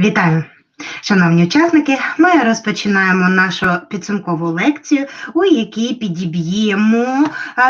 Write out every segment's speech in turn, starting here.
Вітаю! Шановні учасники, ми розпочинаємо нашу підсумкову лекцію, у якій підіб'ємо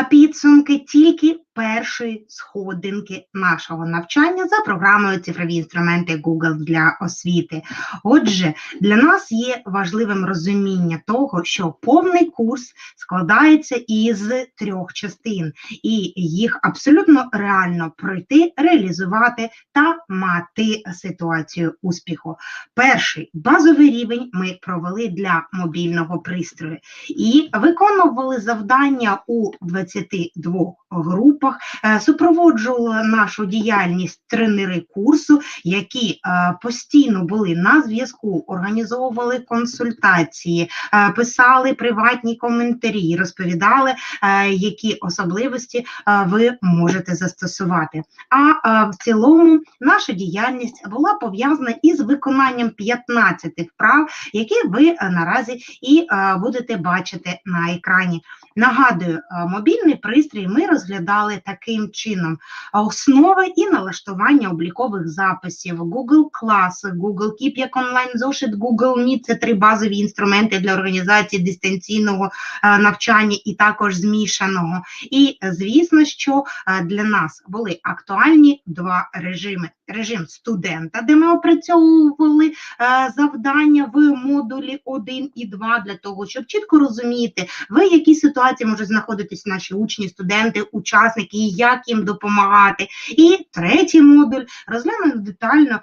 підсумки тільки першої сходинки нашого навчання за програмою цифрові інструменти Google для освіти. Отже, для нас є важливим розуміння того, що повний курс складається із трьох частин, і їх абсолютно реально пройти, реалізувати та мати ситуацію успіху. Перший базовий рівень ми провели для мобільного пристрою і виконували завдання у 22 групах, е, супроводжували нашу діяльність тренери курсу, які е, постійно були на зв'язку, організовували консультації, е, писали приватні коментарі, розповідали, які особливості ви можете застосувати. А в цілому наша діяльність була пов'язана із виконанням 15 вправ, які ви наразі і будете бачити на екрані. Нагадую, мобільний пристрій ми розглядали таким чином: основи і налаштування облікових записів, Google Class, Google Keep як онлайн зошит, Google Meet – це три базові інструменти для організації дистанційного навчання і також змішаного. І звісно, що для нас були актуальні два режими: режим студента, де ми опрацьовували завдання в модулі 1 і 2 для того, щоб чітко розуміти, в якій ситуації можуть знаходитись наші учні, студенти, учасники, і як їм допомагати. І третій модуль розглянули детально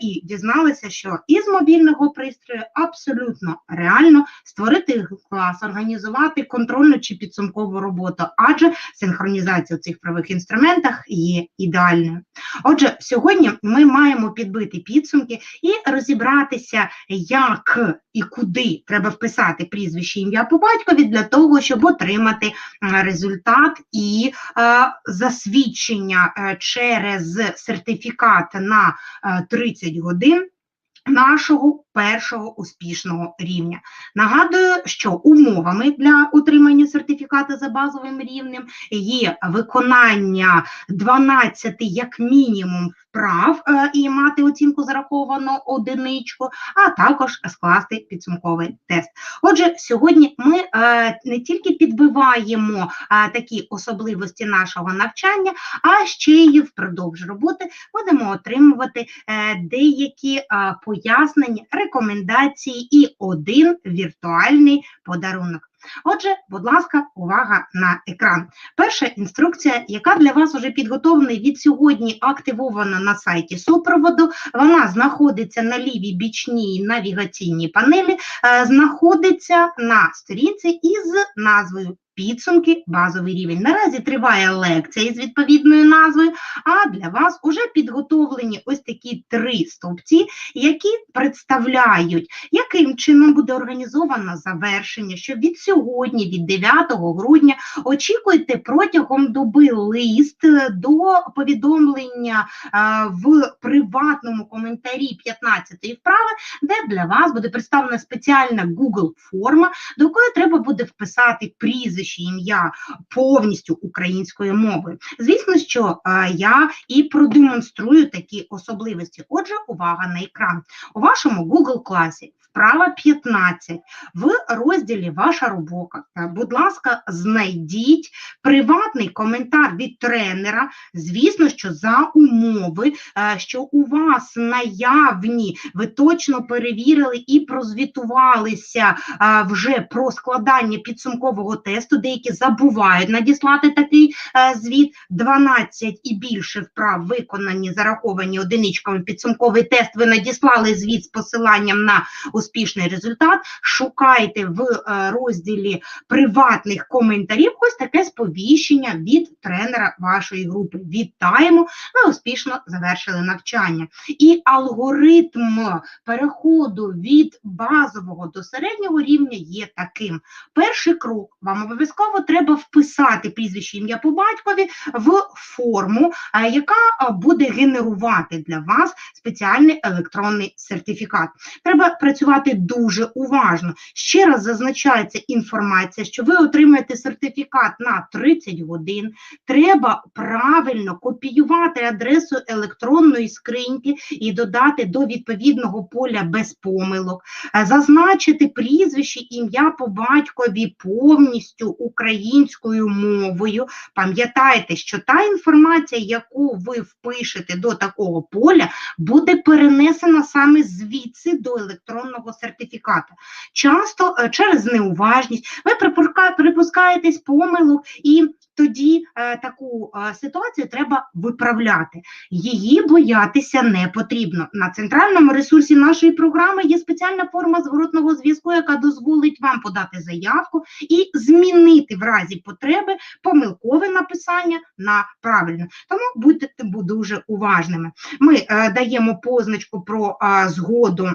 і дізналися, що із мобільного пристрою абсолютно реально створити клас, організувати контрольну чи підсумкову роботу, адже синхронізація у цих правих інструментах є ідеальною. Отже, сьогодні ми маємо підбити підсумки і розібратися, як і куди треба вписати прізвище ім'я по батькові для того, щоб отримати результат і засвідчення е, через сертифікат на 30 е, годин нашого першого успішного рівня. Нагадую, що умовами для отримання сертифіката за базовим рівнем є виконання 12 як мінімум вправ е, і мати оцінку зараховану одиничку, а також скласти підсумковий тест. Отже, сьогодні ми е, не тільки підбиваємо е, такі особливості нашого навчання, а ще й впродовж роботи будемо отримувати деякі пояснення, рекомендації і один віртуальний подарунок. Отже, будь ласка, увага на екран. Перша інструкція, яка для вас вже підготовлена від сьогодні активована на сайті супроводу, вона знаходиться на лівій бічній навігаційній панелі, е, знаходиться на сторінці із назвою підсумки, базовий рівень. Наразі триває лекція із відповідною назвою, а для вас вже підготовлені ось такі три стовпці, які представляють, яким чином буде організовано завершення, що від сьогодні, від 9 грудня, очікуйте протягом доби лист до повідомлення в приватному коментарі 15-ї вправи, де для вас буде представлена спеціальна Google форма, до якої треба буде вписати прізвище прізвище, ім'я повністю українською мовою. Звісно, що е, я і продемонструю такі особливості. Отже, увага на екран. У вашому Google класі Вправа 15. В розділі Ваша робота, будь ласка, знайдіть приватний коментар від тренера. Звісно, що за умови, е, що у вас наявні, ви точно перевірили і прозвітувалися е, вже про складання підсумкового тесту. Деякі забувають надіслати такий е, звіт. 12 і більше вправ виконані, зараховані одиничками. Підсумковий тест ви надіслали звіт з посиланням на успішний результат, шукайте в е, розділі приватних коментарів ось таке сповіщення від тренера вашої групи. Вітаємо! Ви успішно завершили навчання. І алгоритм переходу від базового до середнього рівня є таким. Перший крок вам обов'язково треба вписати прізвище ім'я по батькові в форму, е, яка буде генерувати для вас спеціальний електронний сертифікат. Треба працювати працювати дуже уважно. Ще раз зазначається інформація, що ви отримаєте сертифікат на 30 годин. Треба правильно копіювати адресу електронної скриньки і додати до відповідного поля без помилок, Е, зазначити прізвище, ім'я по батькові повністю українською мовою. Пам'ятайте, що та інформація, яку ви впишете до такого поля, буде перенесена саме звідси до електронного сертифіката. Часто е, через неуважність ви припуска- припускаєтесь помилок і тоді е, таку е, ситуацію треба виправляти. Її боятися не потрібно. На центральному ресурсі нашої програми є спеціальна форма зворотного зв'язку, яка дозволить вам подати заявку і змінити в разі потреби помилкове написання на правильне. Тому будьте дуже уважними. Ми даємо позначку про згоду.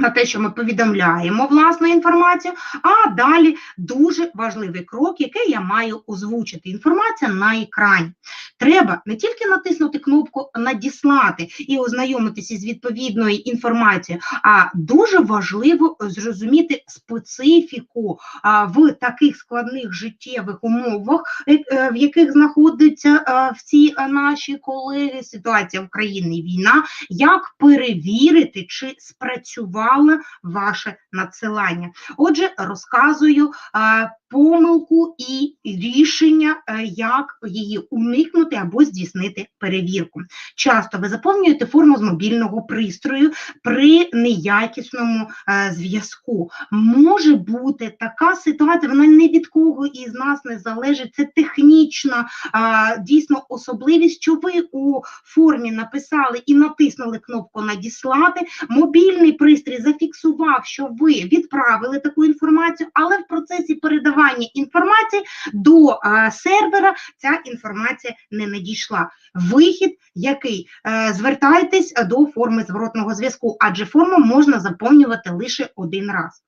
На те, що ми повідомляємо власну інформацію, а далі дуже важливий крок, який я маю озвучити. Інформація на екрані. Треба не тільки натиснути кнопку надіслати і ознайомитися з відповідною інформацією, а дуже важливо зрозуміти специфіку в таких складних життєвих умовах, е, е, в яких знаходяться всі наші колеги. Ситуація в країні війна, як перевірити, чи спрацювало ваше надсилання. Отже, розказую е, помилку і рішення, е, як її уникнути або здійснити перевірку. Часто ви заповнюєте форму з мобільного пристрою при неякісному е, зв'язку. Може бути така ситуація, вона не від кого із нас не залежить. Це технічна дійсно особливість, що ви у формі написали і натиснули кнопку надіслати. Мобільний пристрій зафіксував, що ви відправили таку інформацію, але в процесі передавання інформації до а, сервера ця інформація не надійшла. Вихід, який е, звертайтесь до форми зворотного зв'язку, адже форму можна заповнювати лише один раз.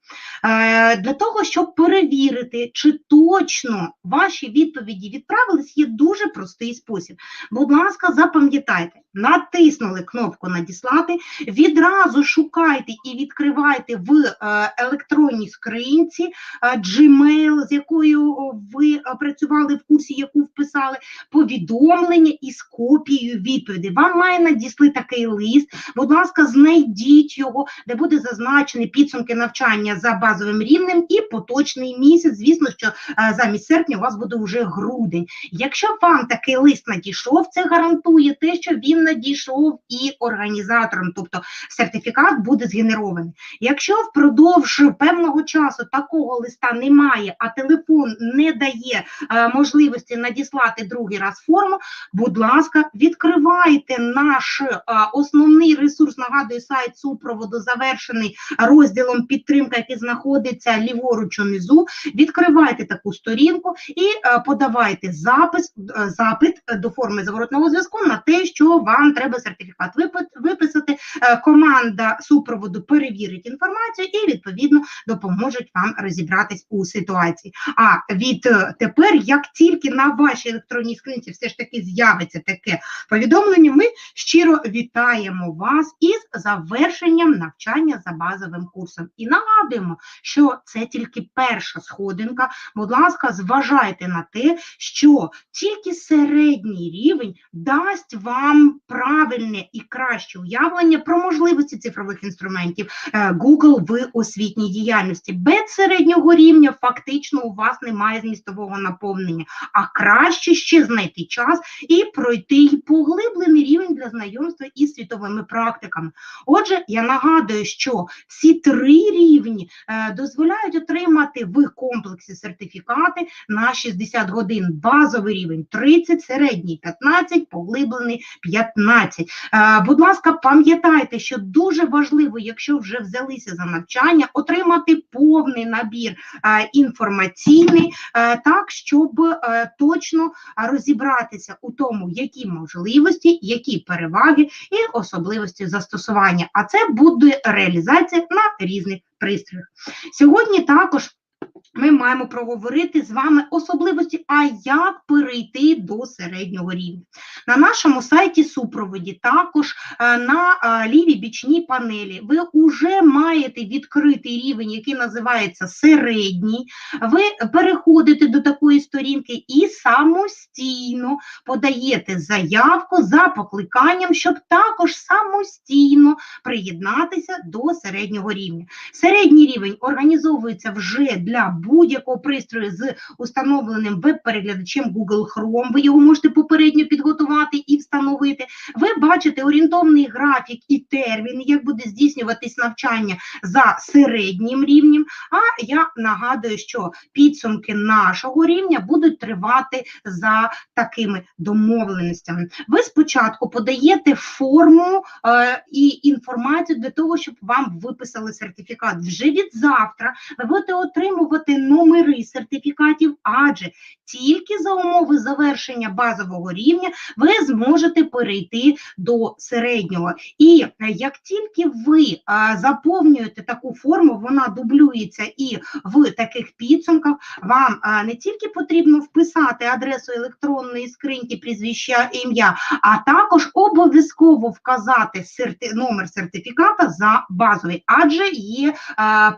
Е, Для того, щоб перевірити, чи точно ваші відповіді відправились, є дуже простий спосіб. Будь ласка, запам'ятайте, натиснули кнопку надіслати, відразу шукайте і відкривайте в е, електронній скринці е, Gmail, з якою ви е, працювали в курсі, яку вписали, повідомлення із копією відповіді. Вам має надісли такий лист. Будь ласка, знайдіть його, де буде зазначені підсумки навчання за базовим рівнем і поточний місяць. Звісно, що замість серпня у вас буде вже грудень. Якщо вам такий лист надійшов, це гарантує те, що він надійшов і організаторам, тобто сертифікат буде згенерований. Якщо впродовж певного часу такого листа немає, а телефон не дає е, можливості надіслати другий раз форму, будь ласка, відкривайте наш е, основний ресурс. Нагадую, сайт супроводу завершений розділом підтримка, який знаходиться ліворуч унизу. Відкривайте таку сторінку і е, подавайте запис, е, запит до форми зворотного зв'язку на те, що вам треба сертифікат випи- виписати. Е, Команда супроводу перевірить інформацію і відповідно допоможуть вам розібратись у ситуації. А від е, тепер, як тільки на вашій електронній скринці все ж таки з'явиться таке повідомлення, ми щиро вітаємо вас із завершенням навчання за базовим курсом. І нагадуємо, що це тільки перша сходинка. Будь ласка, зважайте на те, що тільки середній рівень дасть вам правильне і краще уявлення про можливості цифрових інструментів е, Google в освітній діяльності. Без середнього рівня фактично у вас немає змістового наповнення, а краще ще знайти час і пройти поглиблений рівень для знайомства із світовими практиками. Отже, я нагадую, що всі три рівні е, дозволяють отримати в комплексі сертифікати на 60 годин. Базовий рівень 30, середній 15, поглиблений 15. Е, будь ласка, пам'ятайте, що дуже важливо, якщо вже взялися за навчання, отримати повний набір е, інформаційний, е, так, щоб точно розібратися у тому, які можливості, які переваги і особливості застосування. А це буде реалізація на різних пристроях. Сьогодні також ми маємо проговорити з вами особливості, а як перейти до середнього рівня. На нашому сайті супроводі, також е, на е, лівій бічній панелі, ви вже маєте відкритий рівень, який називається середній. Ви переходите до такої сторінки і самостійно подаєте заявку за покликанням, щоб також самостійно приєднатися до середнього рівня. Середній рівень організовується вже для будь-якого пристрою з установленим веб-переглядачем Google Chrome. Ви його можете попередньо підготувати і встановити. Ви бачите орієнтовний графік і термін, як буде здійснюватись навчання за середнім рівнем. А я нагадую, що підсумки нашого рівня будуть тривати за такими домовленостями. Ви спочатку подаєте форму е, і інформацію для того, щоб вам виписали сертифікат. Вже від завтра ви будете отримувати номери сертифікатів, адже тільки за умови завершення базового рівня ви зможете перейти до середнього. І е, як тільки ви е, заповнюєте таку форму, вона дублюється і в таких підсумках, вам е, не тільки потрібно вписати адресу електронної скриньки, прізвища ім'я, а також обов'язково вказати серти... номер сертифіката за базовий, адже є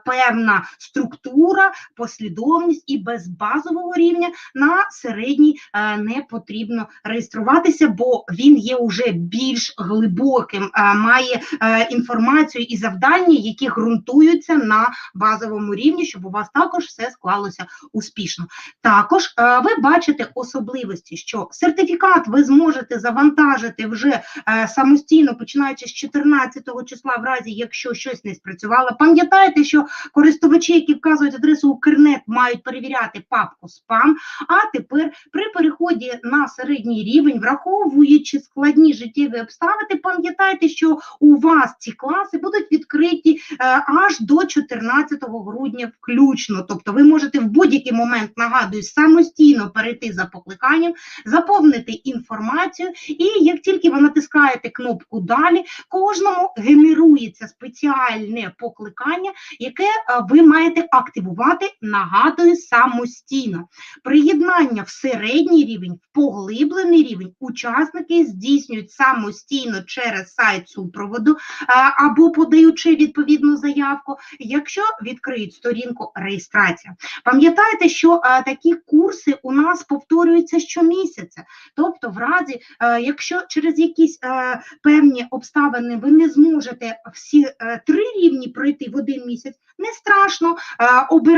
певна структура, послідовність і без базового рівня на середній е, не потрібно реєструватися, бо він є вже більш глибоким, е, має е, інформацію і завдання, які ґрунтуються на базовому рівні, щоб у вас також все склалося успішно. Також ви бачите особливості, що сертифікат ви зможете завантажити вже самостійно, починаючи з 14 числа, в разі якщо щось не спрацювало. Пам'ятайте, що користувачі, які вказують адресу Укрнет, мають перевіряти папку спам. А тепер при переході на середній рівень, враховуючи складні життєві обставини, пам'ятайте, що у вас ці класи будуть відкриті е, аж до 14 грудня включно. Тобто ви можете в будь-який момент, нагадую, самостійно перейти за покликанням, заповнити інформацію, і як тільки ви натискаєте кнопку Далі, кожному генерується спеціальне покликання, яке е, ви маєте активувати, нагадую, самостійно. Приєднання в середній рівень, в поглиблений рівень учасники здійснюють самостійно через сайт супроводу або подаючи відповідну заявку, якщо відкриють сторінку реєстрація. Пам'ятайте, що такі курси у нас повторюються щомісяця. Тобто, в разі, якщо через якісь певні обставини ви не зможете всі е, три рівні пройти в один місяць, не страшно, е,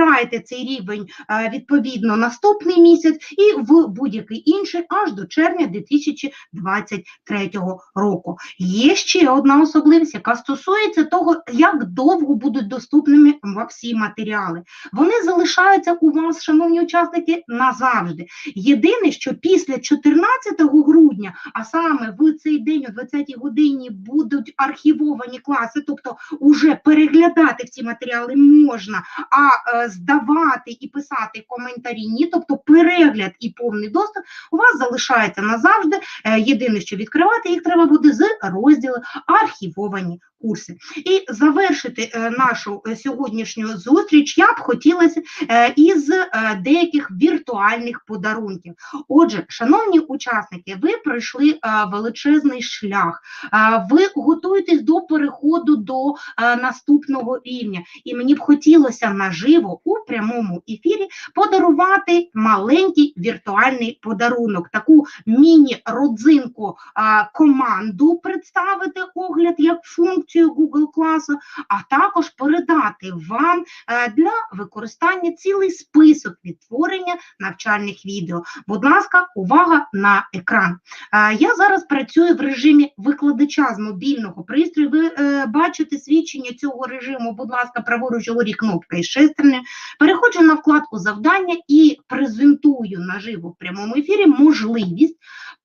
обирайте цей рівень е, відповідно наступний місяць і в будь-який інший аж до червня 2023 року. Є ще одна особливість, яка стосується того, як довго будуть доступними всі матеріали. Вони залишаються у вас, шановні учасники, назавжди. Єдине, що після 14 грудня, а саме в цей день, о 20-й годині, будуть архівовані класи, тобто уже переглядати всі матеріали можна, а е, здавати і писати коментарі ні, тобто перегляд і повний доступ у вас залишається назавжди. Е, єдине, що відкривати їх треба буде з розділу архівовані курси. І завершити е, нашу е, сьогоднішню зустріч я б хотілося е, із деяких віртуальних подарунків. Отже, шановні учасники, ви пройшли величезний шлях, ви готуєтесь до переходу до наступного рівня. І мені б хотілося наживо у прямому ефірі подарувати маленький віртуальний подарунок, таку міні-родзинку команду представити огляд як функцію Google класу, а також передати вам е, для використання цілий список відтворення навчальних відео. Будь ласка, увага на екран. Е, Я зараз працюю в режимі викладача з мобільного пристрою. Ви е, бачите свідчення цього режиму, будь ласка, праворуч горі кнопка із шестернею. Переходжу на вкладку завдання і презентую наживо в прямому ефірі можливість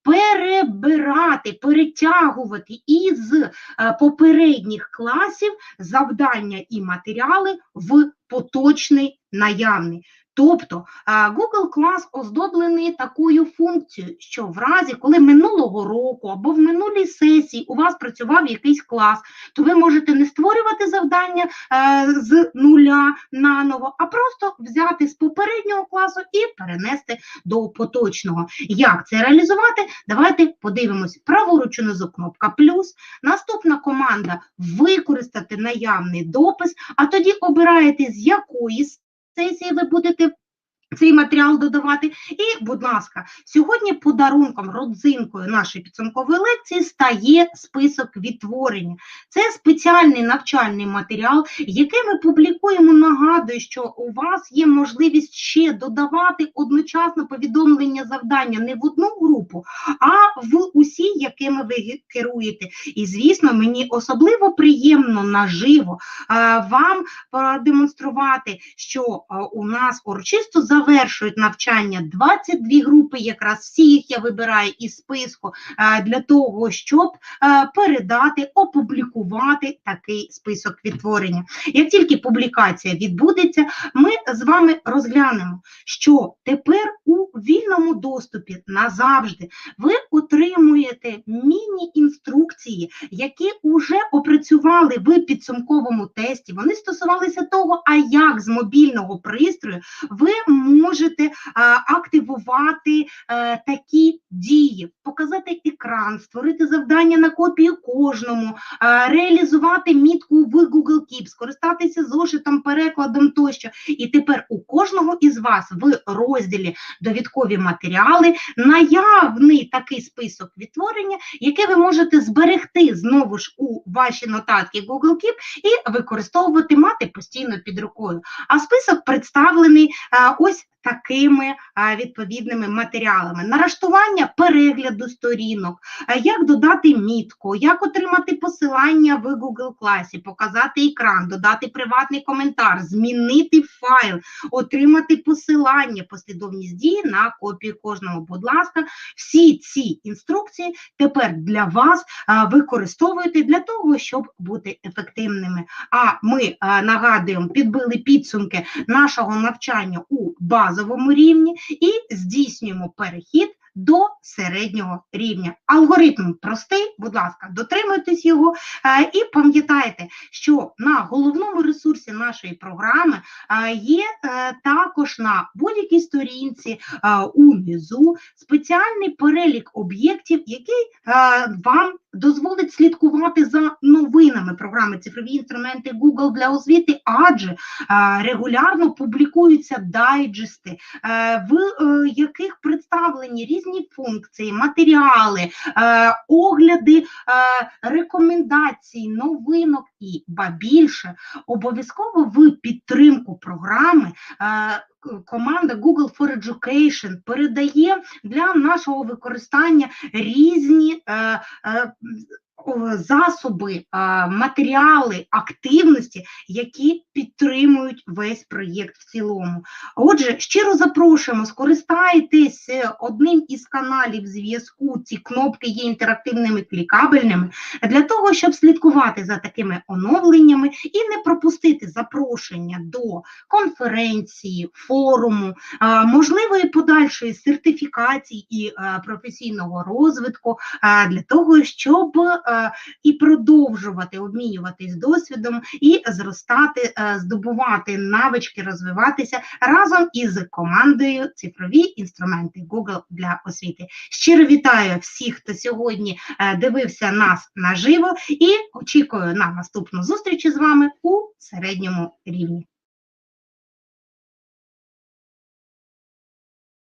перебирати, перетягувати із е, попередніх класів завдання і матеріали в поточний наявний. Тобто Google Class оздоблений такою функцією, що в разі, коли минулого року або в минулій сесії у вас працював якийсь клас, то ви можете не створювати завдання е, з нуля наново, а просто взяти з попереднього класу і перенести до поточного. Як це реалізувати? Давайте подивимось. Праворуч унизу кнопка плюс. Наступна команда використати наявний допис, а тоді обираєте, з якої сесії ви будете цей матеріал додавати. І, будь ласка, сьогодні подарунком, родзинкою нашої підсумкової лекції стає список відтворення. Це спеціальний навчальний матеріал, який ми публікуємо. Нагадую, що у вас є можливість ще додавати одночасно повідомлення завдання не в одну групу, а в усі, якими ви керуєте. І, звісно, мені особливо приємно наживо е, вам продемонструвати, що е, у нас урочисто завершують навчання 22 групи, якраз всі їх я вибираю із списку е, для того, щоб е, передати, опублікувати такий список відтворення. Як тільки публікація відбудеться, ми з вами розглянемо, що тепер у вільному доступі назавжди ви отримуєте міні-інструкції, які вже опрацювали в підсумковому тесті. Вони стосувалися того, а як з мобільного пристрою ви можете активувати е, такі дії, показати екран, створити завдання на копію кожному, а, реалізувати мітку в Google Keep, скористатися зошитом, перекладом тощо. І тепер у кожного із вас в розділі довідкові матеріали наявний такий список відтворення, яке ви можете зберегти знову ж у ваші нотатки Google Keep і використовувати, мати постійно під рукою. А список представлений ось такими відповідними матеріалами: налаштування перегляду сторінок, як додати мітку, як отримати посилання в Google класі, показати екран, додати приватний коментар, змінити файл, отримати посилання, послідовність дії на копію кожного. Будь ласка, всі ці інструкції тепер для вас а, використовуєте для того, щоб бути ефективними. А ми нагадуємо, підбили підсумки нашого навчання у базовому рівні і здійснюємо перехід до середнього рівня. Алгоритм простий, будь ласка, дотримуйтесь його е, і пам'ятайте, що на головному ресурсі нашої програми е, є е, також на будь-якій сторінці унизу спеціальний перелік об'єктів, який вам дозволить слідкувати за новинами програми цифрові інструменти Google для освіти, адже регулярно публікуються дайджести, в яких представлені різні функції, матеріали, е, огляди, е, рекомендацій, новинок і ба більше обов'язково в підтримку програми. е, Команда Google for Education передає для нашого використання різні е, е, засоби, е, матеріали, активності, які підтримують весь проєкт в цілому. Отже, щиро запрошуємо, скористайтесь е, одним із каналів зв'язку. Ці кнопки є інтерактивними клікабельними для того, щоб слідкувати за такими оновленнями і не пропустити запрошення до конференції, форуму, можливої подальшої сертифікації і професійного розвитку для того, щоб і продовжувати обмінюватись досвідом і зростати, здобувати навички, розвиватися разом із командою цифрові інструменти Google для освіти. Щиро вітаю всіх, хто сьогодні е, дивився нас наживо, і очікую на наступну зустріч із вами у середньому рівні.